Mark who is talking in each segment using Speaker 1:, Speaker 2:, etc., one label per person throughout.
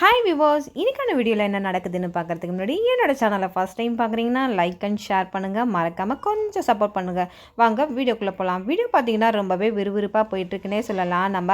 Speaker 1: Hi விவோஸ் இன்னைக்கான வீடியோவில் என்ன நடக்குதுன்னு பார்க்குறதுக்கு முன்னாடி என்னோட சேனலை ஃபஸ்ட் டைம் பார்க்குறீங்கன்னா லைக் அண்ட் ஷேர் பண்ணுங்கள் மறக்காமல் கொஞ்சம் சப்போர்ட் பண்ணுங்கள் வாங்க வீடியோக்குள்ளே போகலாம் வீடியோ பார்த்தீங்கன்னா ரொம்பவே விறுவிறுப்பாக போயிட்டுருக்குன்னே சொல்லலாம். நம்ம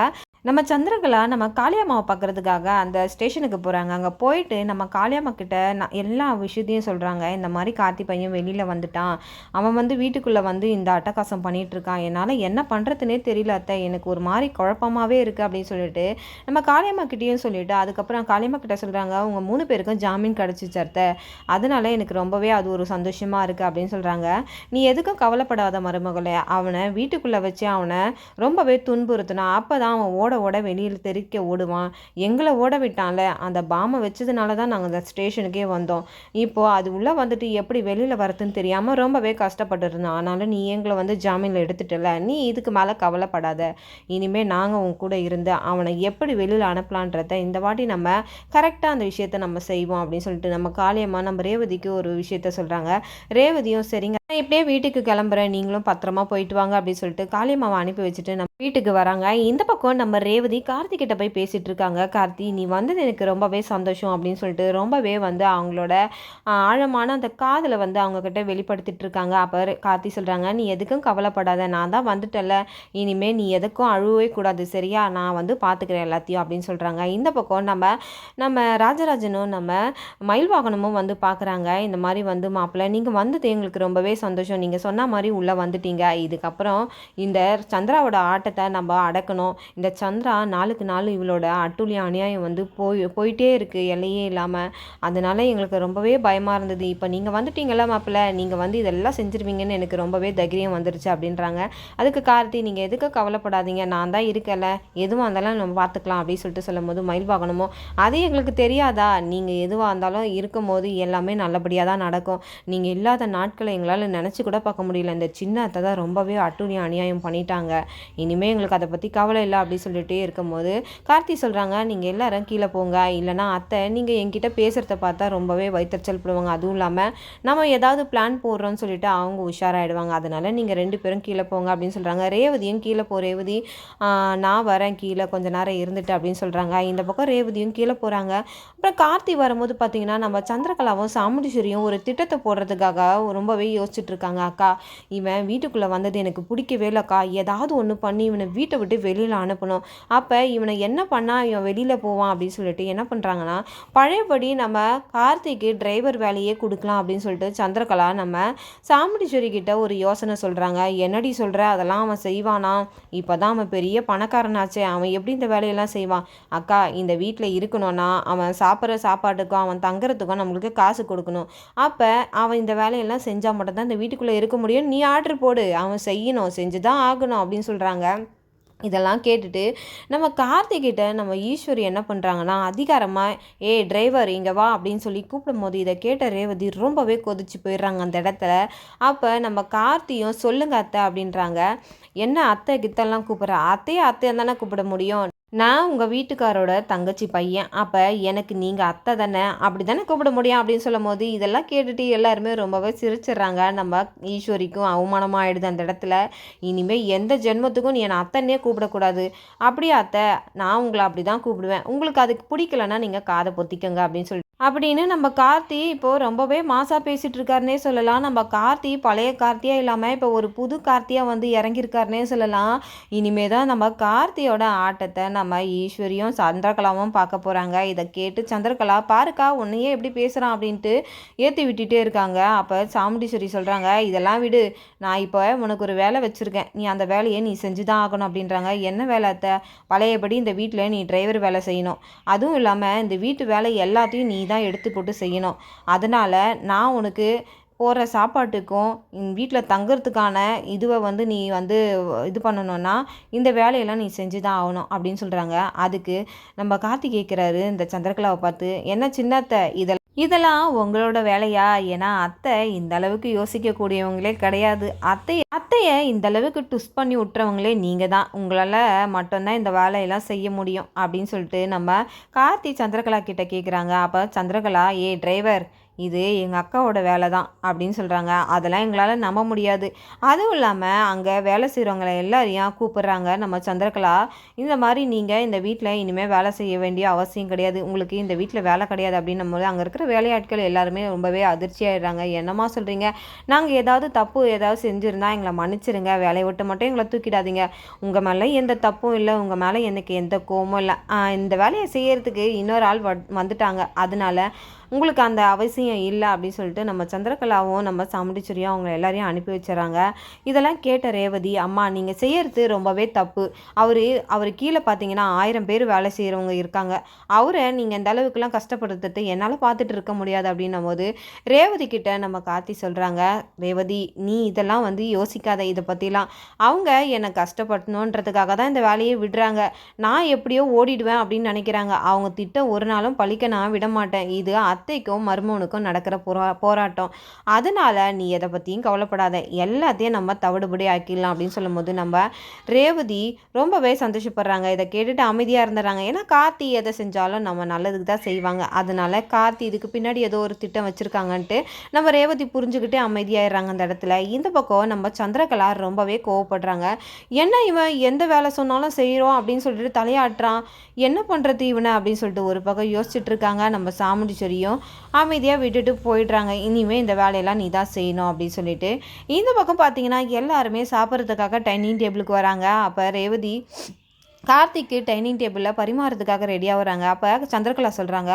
Speaker 1: நம்ம சந்திரகலா நம்ம காளியம்மாவை பார்க்குறதுக்காக அந்த ஸ்டேஷனுக்கு போகிறாங்க அங்கே போயிட்டு நம்ம காளியம்மா கிட்ட நான் எல்லா விஷயத்தையும் சொல்கிறாங்க இந்த மாதிரி கார்த்தி பையன் வெளியில் வந்துட்டான். அவன் வந்து வீட்டுக்குள்ளே வந்து இந்த அட்டகாசம் பண்ணிகிட்ருக்கான் என்னால் என்ன பண்ணுறதுனே தெரியல அத்தை. எனக்கு ஒரு மாதிரி குழப்பமாகவே இருக்குது அப்படின்னு சொல்லிட்டு நம்ம காளியம்மா கிட்டேயும் சொல்லிவிட்டு அதுக்கப்புறம் காளியம்மா கிட்ட சொல்கிறாங்க அவங்க மூணு பேருக்கும் ஜாமீன் கிடச்சிச்சு அத்தை. அதனால எனக்கு ரொம்பவே அது ஒரு சந்தோஷமாக இருக்குது அப்படின்னு சொல்கிறாங்க நீ எதுக்கும் கவலைப்படாத மருமகளை. அவனை வீட்டுக்குள்ளே வச்சு அவனை ரொம்பவே துன்புறுத்தினா அப்போ தான் அவன் ஓட ஓட வெளியில் தெறிக்க ஓடுவான். எங்களை ஓட விட்டான்ல. அந்த பாமை வச்சதுனால தான் நாங்கள் அந்த ஸ்டேஷனுக்கே வந்தோம். இப்போது அது உள்ளே வந்துட்டு எப்படி வெளியில் வரதுன்னு தெரியாமல் ரொம்பவே கஷ்டப்பட்டு இருந்தோம் ஆனாலும் நீ எங்களை வந்து ஜாமீனில் எடுத்துட்டல. நீ இதுக்கு மேலே கவலைப்படாத. இனிமேல் நாங்கள் உன் கூட இருந்து அவனை எப்படி வெளியில் அனுப்பலான்றத இந்த வாட்டி நம்ம கரெக்டாக அந்த விஷயத்த நம்ம செய்வோம் அப்படின்னு சொல்லிட்டு நம்ம காளியம்மா நம்ம ரேவதிக்கு ஒரு விஷயத்த சொல்கிறாங்க ரேவதியும் சரிங்க. நான் இப்படியே வீட்டுக்கு கிளம்புறேன். நீங்களும் பத்திரமா போயிட்டு வாங்க அப்படின்னு சொல்லிட்டு காளியம்மாவை அனுப்பி வச்சுட்டு நம்ம வீட்டுக்கு வராங்க. இந்த பக்கம் நம்ம ரேவதி கார்த்தி கிட்ட போய் பேசிட்டு இருக்காங்க. கார்த்தி நீ வந்தது எனக்கு ரொம்பவே சந்தோஷம் அப்படின்னு சொல்லிட்டு ரொம்பவே வந்து அவங்களோட ஆழமான அந்த காதலை வந்து அவங்க கிட்ட வெளிப்படுத்திட்டு இருக்காங்க. அப்போ கார்த்தி சொல்றாங்க நீ எதுக்கும் கவலைப்படாத. நான் தான் வந்துட்டல இனிமே நீ எதுக்கும் அழுவே கூடாது. சரியா? நான் வந்து பார்த்துக்கிறேன் எல்லாத்தையும் அப்படின்னு சொல்கிறாங்க இந்த பக்கம் நம்ம நம்ம ராஜராஜனும் நம்ம மயில் வாகனமும் வந்து பார்க்குறாங்க இந்த மாதிரி வந்து மாப்பிள்ளை நீங்கள் வந்தது எங்களுக்கு ரொம்பவே சந்தோஷம். நீங்கள் சொன்ன மாதிரி உள்ளே வந்துட்டீங்க. இதுக்கப்புறம் இந்த சந்திராவோட ஆட்டத்தை நம்ம அடக்கணும். இந்த சந்திரா நாளுக்கு நாள் இவளோட அட்டுழிய அநியாயம் வந்து போய் போயிட்டே இருக்குது எல்லையே இல்லாமல் அதனால் எங்களுக்கு ரொம்பவே பயமாக இருந்தது. இப்போ நீங்கள் வந்துட்டீங்கல்ல மாப்பிள்ள. நீங்கள் வந்து இதெல்லாம் செஞ்சிருவீங்கன்னு எனக்கு ரொம்பவே தைரியம் வந்துருச்சு அப்படின்றாங்க. அதுக்கு கார்த்தி நீங்கள் எதுக்கு கவலைப்படாதீங்க. நான் தான் இருக்கல எதுவாக இருந்தாலும் நம்ம பார்த்துக்கலாம். அப்படின்னு சொல்லிட்டு சொல்லும் போது மயில் வாகனமோ? அது எங்களுக்கு தெரியாதா? நீங்கள் எதுவாக இருந்தாலும் இருக்கும்போது எல்லாமே நல்லபடியாக தான் நடக்கும். நீங்கள் இல்லாத நாட்களை எங்களால் நினச்சி கூட பார்க்க முடியல. இந்த சின்ன அத்தை தான் ரொம்பவே அட்டுழியம் அநியாயம் பண்ணிட்டாங்க. இனிமேல் எங்களுக்கு அதை பற்றி கவலை இல்லை அப்படின்னு சொல்லிகிட்டே இருக்கும்போது கார்த்தி சொல்கிறாங்க நீங்கள் எல்லாரும் கீழே போங்க. இல்லைனா அத்தை நீங்கள் என்கிட்ட பேசுகிறத பார்த்தா ரொம்பவே வைத்தறிச்சல் படுவாங்க. அதுவும் இல்லாமல் நம்ம ஏதாவது பிளான் போடுறோம்னு சொல்லிட்டு அவங்க உஷாராயிடுவாங்க. அதனால நீங்கள் ரெண்டு பேரும் கீழே போங்க அப்படின்னு சொல்கிறாங்க ரேவதியும் கீழே போ ரேவதி நான் வரேன். கீழே கொஞ்ச நேரம் இருந்துட்டு அப்படின்னு சொல்கிறாங்க இந்த பக்கம் ரேவதியும் கீழே போகிறாங்க அப்புறம் கார்த்தி வரும்போது பார்த்தீங்கன்னா நம்ம சந்திரகலாவும் சாமுண்டீஸ்வரியும் ஒரு திட்டத்தை போடுறதுக்காக ரொம்பவே யோசி இருக்காங்க அக்கா. இவன் வீட்டுக்குள்ளே வந்தது எனக்கு பிடிக்கவே இல்லைக்கா ஏதாவது ஒன்று பண்ணி இவனை வீட்டை விட்டு வெளியில் அனுப்பணும். அப்போ இவனை என்ன பண்ணால் இவன் வெளியில் போவான் அப்படின்னு சொல்லிட்டு என்ன பண்ணுறாங்கன்னா பழையபடி நம்ம கார்த்திக்கு டிரைவர் வேலையே கொடுக்கலாம் அப்படின்னு சொல்லிட்டு சந்திரகலா நம்ம சாமுண்டீஸ்வரி கிட்ட ஒரு யோசனை சொல்கிறாங்க என்னடி சொல்கிற அதெல்லாம் அவன் செய்வானா? இப்போ தான் அவன் பெரிய பணக்காரனாச்சே. அவன் எப்படி இந்த வேலையெல்லாம் செய்வான்? அக்கா இந்த வீட்டில் இருக்கணும்னா அவன் சாப்பிட்ற சாப்பாட்டுக்கும் அவன் தங்குறதுக்கும் நம்மளுக்கு காசு கொடுக்கணும். அப்போ அவன் இந்த வேலையெல்லாம் செஞ்சால் மட்டும்தான் இந்த வீட்டுக்குள்ளே இருக்க முடியும். நீ ஆர்டர் போடு. அவன் செய்யணும். செஞ்சு தான் ஆகணும் அப்படின்னு சொல்கிறாங்க இதெல்லாம் கேட்டுட்டு நம்ம கார்த்திகிட்ட நம்ம ஈஸ்வரி என்ன பண்ணுறாங்கன்னா அதிகாரமாக ஏ டிரைவர் இங்கே வா அப்படின்னு சொல்லி கூப்பிடும் போது இதை கேட்ட ரேவதி ரொம்பவே கொதிச்சு போயிடுறாங்க அந்த இடத்துல. அப்போ நம்ம கார்த்தியும் சொல்லுங்க அத்தை அப்படின்றாங்க. என்ன அத்தை கித்தெல்லாம் கூப்பிட்ற? அத்தையை அத்தையை தானே கூப்பிட முடியும். நான் உங்கள் வீட்டுக்காரோட தங்கச்சி பையன். அப்போ எனக்கு நீங்கள் அத்தை தானே? அப்படி தானே கூப்பிட முடியும் அப்படின்னு சொல்லும் போது இதெல்லாம் கேட்டுட்டு எல்லாருமே ரொம்பவே சிரிச்சிடுறாங்க. நம்ம ஈஸ்வரிக்கும் அவமானமாக ஆயிடுது அந்த இடத்துல. இனிமேல் எந்த ஜென்மத்துக்கும் நீ என்னை அத்தனையே கூப்பிடக்கூடாது. அப்படியே அத்தை? நான் உங்களை அப்படி தான் கூப்பிடுவேன். உங்களுக்கு அதுக்கு பிடிக்கலன்னா நீங்கள் காதை பொத்திக்கங்க அப்படின்னு சொல்லி அப்படின்னு நம்ம கார்த்தி இப்போது ரொம்பவே மாசாக பேசிகிட்டு இருக்காருனே சொல்லலாம். நம்ம கார்த்தி பழைய கார்த்தியாக இல்லாமல் இப்போ ஒரு புது கார்த்தியாக வந்து இறங்கியிருக்காருனே சொல்லலாம். இனிமே தான் நம்ம கார்த்தியோட ஆட்டத்தை நம்ம ஈஸ்வரியும் சந்திரகலாவும் பார்க்க போகிறாங்க இதை கேட்டு சந்திரகலா பாருக்கா உன்னையே எப்படி பேசுகிறான் அப்படின்ட்டு ஏற்றி விட்டுட்டே இருக்காங்க. அப்போ சாமுண்டீஸ்வரி சொல்கிறாங்க இதெல்லாம் விடு. நான் இப்போ உனக்கு ஒரு வேலை வச்சுருக்கேன். நீ அந்த வேலையை நீ செஞ்சு தான் ஆகணும் அப்படின்றாங்க. என்ன வேலை அத்தை? பழையபடி இந்த வீட்டில் நீ டிரைவர் வேலை செய்யணும். அதுவும் இல்லாமல் இந்த வீட்டு வேலை எல்லாத்தையும் நீ தான் எடுத்து போட்டு செய்யணும். அதனால் நான் உனக்கு போடுற சாப்பாட்டுக்கும் வீட்டில் தங்குறதுக்கான இதுவை வந்து நீ வந்து இது பண்ணணும்னா இந்த வேலையெல்லாம் நீ செஞ்சு தான் ஆகணும் அப்படின்னு சொல்கிறாங்க அதுக்கு நம்ம கார்த்தி கேட்குறாரு இந்த சந்திரகலாவை பார்த்து என்ன சின்னத்தை இதெல்லாம் இதெல்லாம் உங்களோட வேலையா? ஏன்னா அத்தை இந்த அளவுக்கு யோசிக்கக்கூடியவங்களே கிடையாது. அத்தை அத்தையை இந்த அளவுக்கு டுஸ் பண்ணி விட்டுறவங்களே நீங்கள் தான். உங்களால் மட்டும்தான் இந்த வேலையெல்லாம் செய்ய முடியும் அப்படின்னு சொல்லிட்டு நம்ம கார்த்தி சந்திரகலா கிட்டே கேட்குறாங்க அப்போ சந்திரகலா ஏ டிரைவர் இது எங்கள் அக்காவோட வேலை தான் அப்படின்னு சொல்கிறாங்க அதெல்லாம் எங்களால் நம்ப முடியாது. அதுவும் இல்லாமல் அங்கே வேலை செய்கிறவங்கள எல்லாரையும் கூப்பிட்றாங்க. நம்ம சந்திரகலா இந்த மாதிரி நீங்கள் இந்த வீட்டில் இனிமேல் வேலை செய்ய வேண்டிய அவசியம் கிடையாது. உங்களுக்கு இந்த வீட்டில் வேலை கிடையாது அப்படின்னும் போது அங்கே இருக்கிற வேலையாட்கள் எல்லாருமே ரொம்பவே அதிர்ச்சியாகிடுறாங்க என்னம்மா சொல்கிறீங்க நாங்கள் ஏதாவது தப்பு ஏதாவது செஞ்சுருந்தா எங்களை மன்னிச்சிருங்க. வேலையை விட்டு மட்டும் எங்களை தூக்கிடாதீங்க. உங்கள் மேலே எந்த தப்பும் இல்லை. உங்கள் மேலே எனக்கு எந்த கோமும் இல்லை. இந்த வேலையை செய்யறதுக்கு இன்னொரு ஆள் வந்துட்டாங்க. அதனால உங்களுக்கு அந்த அவசியம் இல்லை அப்படின்னு சொல்லிட்டு நம்ம சந்திரகலாவும் நம்ம சாமுண்டிச்சேரியும் அவங்க எல்லாரையும் அனுப்பி வச்சுறாங்க. இதெல்லாம் கேட்ட ரேவதி அம்மா நீங்கள் செய்யறது ரொம்பவே தப்பு. அவர் அவர் கீழே பார்த்தீங்கன்னா ஆயிரம் பேர் வேலை செய்கிறவங்க இருக்காங்க. அவரை நீங்கள் இந்த அளவுக்குலாம் கஷ்டப்படுத்துறது என்னால் பார்த்துட்டு இருக்க முடியாது. அப்படின்னும் போது ரேவதி கிட்ட நம்ம காத்தி சொல்கிறாங்க ரேவதி நீ இதெல்லாம் வந்து யோசிக்காத. இதை பற்றிலாம் அவங்க என்னை கஷ்டப்படணுன்றதுக்காக தான் இந்த வேலையை விடுறாங்க. நான் எப்படியோ ஓடிடுவேன் அப்படின்னு நினைக்கிறாங்க. அவங்க திட்டம் ஒரு நாளும் பழிக்க நான் விட மாட்டேன் இது அத்தைக்கும் மருமவனுக்கும் நடக்கிற போரா போராட்டம். அதனால் நீ எதை பற்றியும் கவலைப்படாத. எல்லாத்தையும் நம்ம தவிடுபடி ஆக்கிடலாம் அப்படின்னு சொல்லும்போது நம்ம ரேவதி ரொம்பவே சந்தோஷப்படுறாங்க. இதை கேட்டுட்டு அமைதியாக இருந்துடுறாங்க ஏன்னா கார்த்தி எதை செஞ்சாலும் நம்ம நல்லதுக்கு தான் செய்வாங்க. அதனால் கார்த்தி இதுக்கு பின்னாடி ஏதோ ஒரு திட்டம் வச்சுருக்காங்கன்ட்டு நம்ம ரேவதி புரிஞ்சுக்கிட்டே அமைதியாயிடுறாங்க அந்த இடத்துல. இந்த பக்கம் நம்ம சந்திரகலா ரொம்பவே கோவப்படுறாங்க. என்ன இவன்? எந்த வேலை சொன்னாலும் செய்கிறோம் அப்படின்னு சொல்லிட்டு தலையாட்டுறான். என்ன பண்ணுறது இவனை? அப்படின்னு சொல்லிட்டு ஒரு பக்கம் யோசிச்சுட்டு இருக்காங்க. நம்ம சாமுண்டிச்சேரியும் அமைதியாக விட்டுட்டு போயிடுறாங்க. இனிமேல் இந்த வேலையெல்லாம் நீ தான் செய்யணும் அப்படின்னு சொல்லிட்டு. இந்த பக்கம் பார்த்தீங்கன்னா எல்லாருமே சாப்பிட்றதுக்காக டைனிங் டேபிளுக்கு வராங்க. அப்போ ரேவதி கார்த்திக்கு டைனிங் டேபிளில் பரிமாறதுக்காக ரெடியாக வராங்க. அப்போ சந்திரகலா சொல்கிறாங்க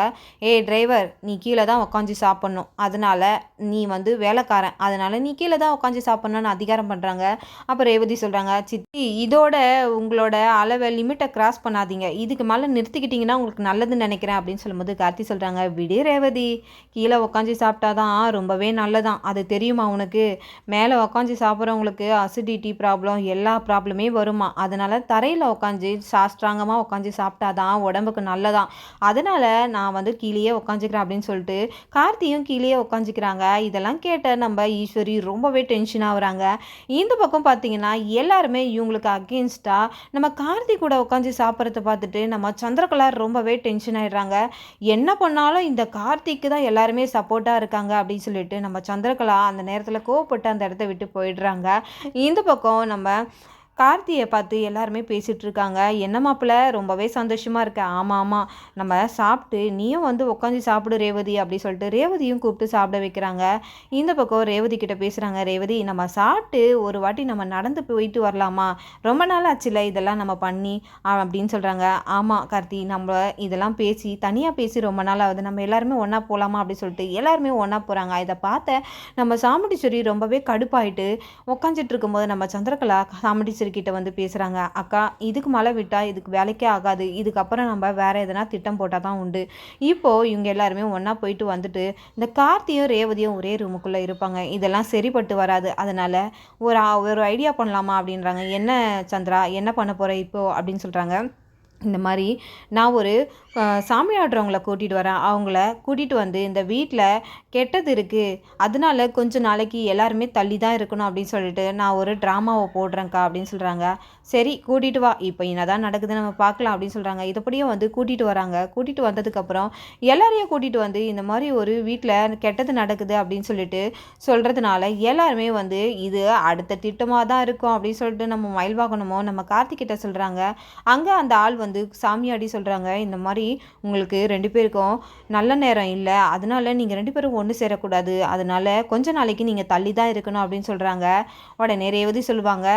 Speaker 1: ஏ டிரைவர் நீ கீழே தான் உட்காந்து சாப்பிட்ணும். அதனால் நீ வந்து வேலைக்காரன். அதனால் நீ கீழே தான் உட்காந்து சாப்பிட்ணுன்னு அதிகாரம் பண்ணுறாங்க அப்போ ரேவதி சொல்கிறாங்க சித்தி இதோட உங்களோட அளவை லிமிட்டை கிராஸ் பண்ணாதீங்க. இதுக்கு மேலே நிறுத்திக்கிட்டிங்கன்னா உங்களுக்கு நல்லதுன்னு நினைக்கிறேன். அப்படின்னு சொல்லும்போது கார்த்தி சொல்கிறாங்க விடு ரேவதி. கீழே உட்காந்து சாப்பிட்டா தான் ரொம்பவே நல்லதான். அது தெரியுமா உனக்கு? மேலே உட்காந்து சாப்பிட்றவங்களுக்கு அசிடிட்டி ப்ராப்ளம் எல்லா ப்ராப்ளமே வருமா? அதனால் தரையில் உட்காந்து சாஸ்திராங்கமாக உட்காந்து சாப்பிட்டா தான் உடம்புக்கு நல்லதான். அதனால் நான் வந்து கீழேயே உட்காந்துக்கிறேன் அப்படின்னு சொல்லிட்டு கார்த்தியும் கீழேயே உட்காந்துக்கிறாங்க இதெல்லாம் கேட்ட நம்ம ஈஸ்வரி ரொம்பவே டென்ஷன் ஆகுறாங்க. இந்த பக்கம் பார்த்தீங்கன்னா எல்லாருமே இவங்களுக்கு அகேன்ஸ்டாக நம்ம கார்த்தி கூட உட்காந்து சாப்பிட்றத பார்த்துட்டு நம்ம சந்திரகலா ரொம்பவே டென்ஷன் ஆகிடுறாங்க என்ன பண்ணாலும் இந்த கார்த்திக்கு தான் எல்லாருமே சப்போர்ட்டாக இருக்காங்க அப்படின்னு சொல்லிட்டு நம்ம சந்திரகலா அந்த நேரத்தில் கோவப்பட்டு அந்த இடத்த விட்டு போயிடுறாங்க. இந்த பக்கம் நம்ம கார்த்தியை பார்த்து எல்லாருமே பேசிகிட்டு இருக்காங்க. என்ன மாப்பிள்ள? ரொம்பவே சந்தோஷமாக இருக்க. ஆமாம் ஆமாம் நம்ம சாப்பிட்டு நீயும் வந்து உட்காந்து சாப்பிடு ரேவதி அப்படி சொல்லிட்டு ரேவதியும் கூப்பிட்டு சாப்பிட வைக்கிறாங்க. இந்த பக்கம் ரேவதி கிட்ட பேசுகிறாங்க ரேவதி நம்ம சாப்பிட்டு ஒரு வாட்டி நம்ம நடந்து போயிட்டு வரலாமா? ரொம்ப நாள் ஆச்சுல இதெல்லாம் நம்ம பண்ணி அப்படின்னு சொல்கிறாங்க ஆமாம் கார்த்தி. நம்ம இதெல்லாம் பேசி தனியாக பேசி ரொம்ப நாள் ஆகுது. நம்ம எல்லாருமே ஒன்றா போகலாமா அப்படின்னு சொல்லிட்டு எல்லாருமே ஒன்றா போகிறாங்க இதை பார்த்த நம்ம சாமுண்டிச்சேரி ரொம்பவே கடுப்பாயிட்டு உட்காந்துட்டு இருக்கும்போது நம்ம சந்திரகலா சாமுண்டிச்சேரி கிட்ட வந்து பேசுகிறாங்க அக்கா இதுக்கு மழை விட்டால் இதுக்கு வேலைக்கே ஆகாது. இதுக்கப்புறம் நம்ம வேறு எதனா திட்டம் போட்டால் தான் உண்டு. இப்போது இவங்க எல்லாருமே ஒன்றா போயிட்டு வந்துட்டு இந்த கார்த்தியும் ரேவதியும் ஒரே ரூமுக்குள்ளே இருப்பாங்க. இதெல்லாம் சரிப்பட்டு வராது. அதனால் ஒரு ஒரு ஐடியா பண்ணலாமா அப்படின்றாங்க. என்ன சந்திரா என்ன பண்ண போகிற இப்போது அப்படின்னு சொல்கிறாங்க இந்த மாதிரி நான் ஒரு சாமி ஆடுறவங்கள கூட்டிகிட்டு வரேன். அவங்கள கூட்டிகிட்டு வந்து இந்த வீட்டில் கெட்டது இருக்குது அதனால கொஞ்சம் நாளைக்கு எல்லாருமே தள்ளி தான் இருக்கணும் அப்படின்னு சொல்லிட்டு நான் ஒரு ட்ராமாவை போடுறேங்க்கா அப்படின்னு சொல்கிறாங்க சரி கூட்டிகிட்டு வா. இப்போ என்னதான் நடக்குது நம்ம பார்க்கலாம் அப்படின்னு சொல்கிறாங்க இதுபடியும் வந்து கூட்டிகிட்டு வராங்க. கூட்டிகிட்டு வந்ததுக்கப்புறம் எல்லாரையும் கூட்டிகிட்டு வந்து இந்த மாதிரி ஒரு வீட்டில் கெட்டது நடக்குது அப்படின்னு சொல்லிட்டு சொல்கிறதுனால எல்லாருமே வந்து இது அடுத்த திட்டமாக தான் இருக்கும் அப்படின்னு சொல்லிட்டு நம்ம மயில்வாகனமோ நம்ம கார்த்திகிட்ட சொல்கிறாங்க அங்கே அந்த ஆள் வந்து வந்து சாமியாடி சொல்கிறாங்க இந்த மாதிரி உங்களுக்கு ரெண்டு பேருக்கும் நல்ல நேரம் இல்லை அதனால நீங்கள் ரெண்டு பேரும் ஒன்று சேரக்கூடாது அதனால் கொஞ்ச நாளைக்கு நீங்கள் தள்ளி தான் இருக்கணும் அப்படின்னு சொல்கிறாங்க உடனே ரேவதி சொல்லுவாங்க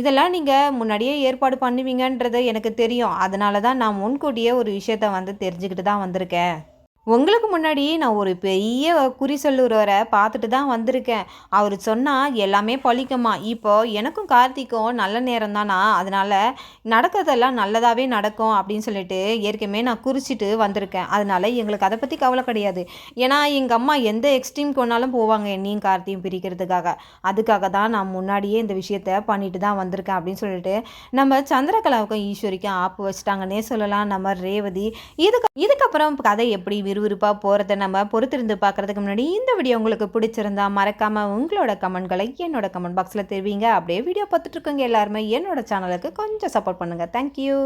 Speaker 1: இதெல்லாம் நீங்கள் முன்னாடியே ஏற்பாடு பண்ணுவீங்கன்றது எனக்கு தெரியும் அதனால தான் நான் முன்கூட்டியே ஒரு விஷயத்த வந்து தெரிஞ்சுக்கிட்டு தான் வந்திருக்கேன். உங்களுக்கு முன்னாடி நான் ஒரு பெரிய குறி சொல்லுறவரை பார்த்துட்டு தான் வந்திருக்கேன். அவர் சொன்னால் எல்லாமே பழிக்குமா? இப்போ எனக்கும் கார்த்திக்கும் நல்ல நேரம் தானா? அதனால் நடக்கிறதெல்லாம் நல்லதாகவே நடக்கும் அப்படின்னு சொல்லிட்டு ஏற்கனவே நான் குறிச்சிட்டு வந்திருக்கேன். அதனால் எங்களுக்கு அதை பற்றி கவலை கிடையாது. ஏன்னா எங்கள் அம்மா எந்த எக்ஸ்ட்ரீம் கொண்டாலும் போவாங்க என்னையும் கார்த்தியும் பிரிக்கிறதுக்காக. அதுக்காக தான் நான் முன்னாடியே இந்த விஷயத்த பண்ணிட்டு தான் வந்திருக்கேன் அப்படின்னு சொல்லிட்டு நம்ம சந்திரகலாவுக்கும் ஈஸ்வரிக்கும் ஆப்பு வச்சுட்டாங்கன்னே சொல்லலாம். நம்ம ரேவதி. இதுக்கு இதுக்கப்புறம் கதை எப்படி விறுவிறுப்பாக போகிறத நம்ம பொறுத்திருந்து பார்க்குறதுக்கு முன்னாடி இந்த வீடியோ உங்களுக்கு பிடிச்சிருந்தா மறக்காமல் உங்களோட கமெண்ட்களை என்னோட கமெண்ட் பாக்ஸில் தெரிவிங்க. அப்படியே வீடியோ பார்த்துட்ருக்கோங்க எல்லாருமே என்னோட சேனலுக்கு கொஞ்சம் சப்போர்ட் பண்ணுங்கள் தேங்க்யூ